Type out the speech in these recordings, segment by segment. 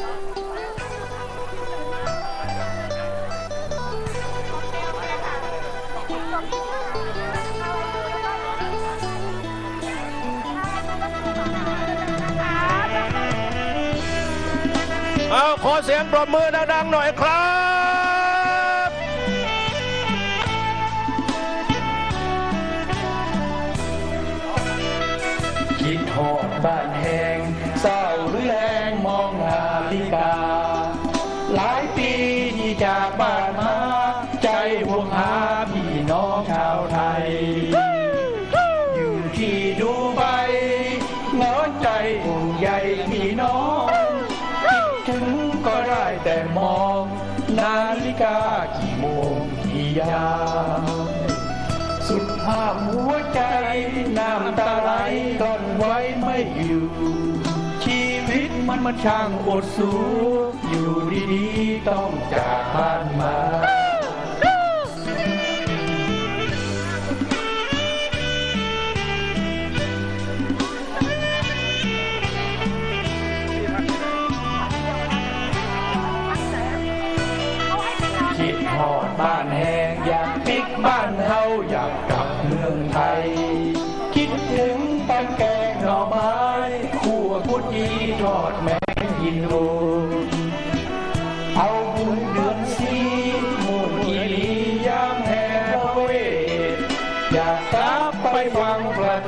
เอาขอเสียงปรบมือดังๆหน่อยครับ คิดหอดบ้านแหงเศร้าหรือแรงมอง ติกา หลายปีที่จากบ้านมา ใจห่วงหาพี่น้องชาวไทย อยู่ที่ดูใบนอนใจห่วงใยพี่น้องคิดถึงก็ได้แต่มอง นาฬิกากี่โมงกี่ยามสุดภาพหัวใจ น้ำตาไหลกลั้นไว้ไม่อยู่ มันมันช่างอดสูอยู่ดีๆต้องจากบ้านมาคิดหอดบ้านแหงอยากปิกบ้านเฮาอยาก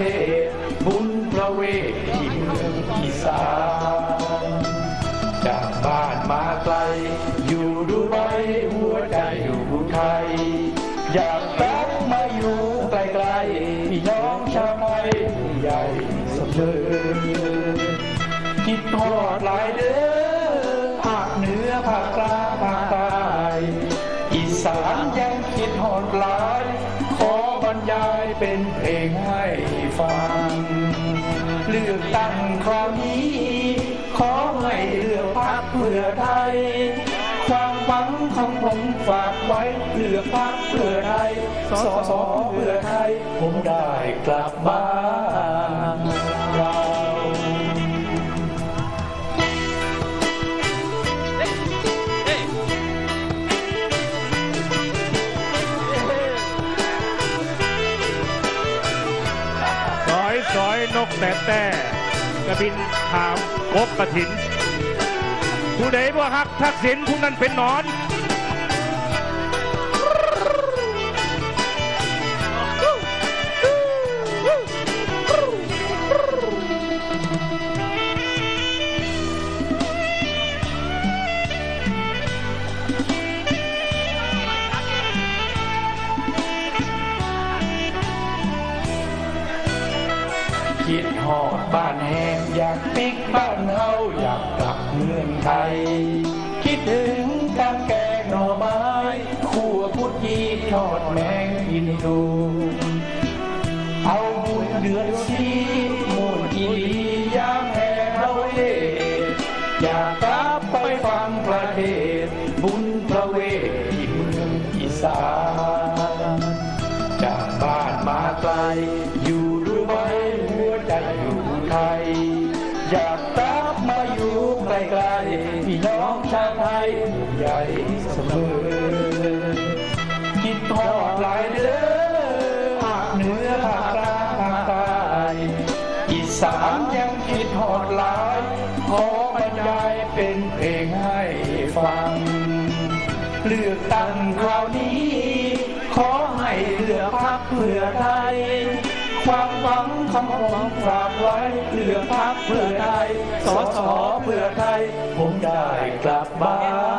เทศบุญประเวทที่เมืองอีสานจากบ้านมาไกล อยู่ดูไบหัวใจอยู่ไทย อยากกลับมาอยู่ใกลๆพี่น้องชาวไทยใหญ่เสมอคิดทอดหลายเด้อ รยายเป็นเพลงให้ฟัง เลือกตั้งคราวนี้ ขอให้เลือกพักเพื่อไทย ความหวังของผมฝากไว้เลือกพักเพื่อไทยสอสอเพื่อไทย ผมได้กลับบ้าน กแต่แต่กระบินถามกบกระถินผู้ใดบ่ฮักทักษิณผู้นั้นเป็นนอน บ้านแห้งอยากปิกบ้านเฮาอยากกลับเมืองไทย คิดถึงกาแกงหน่อไม้ขั่วพุดยีทอดแมงอินดู เอาบุญเดือนสีมูลกีรียามแห่เฮาเลอยากกลับไปฟังประเทศ บุญประเวทที่เมืองอีสานจากบ้านมาไกลอยู่ เสมอคิดทอดหลายเด้อภาคเหนือภาคกลางภาคใต้อีสานยังคิดทอดหลายขอบรรยายเป็นเพลงให้ฟัง เลือกตั้งคราวนี้ ขอให้เลือกพักเพื่อไทยความหวังของผมฝากไว้เลือกพักเพื่อไทยสอสอเพื่อไทยผมได้กลับบ้าน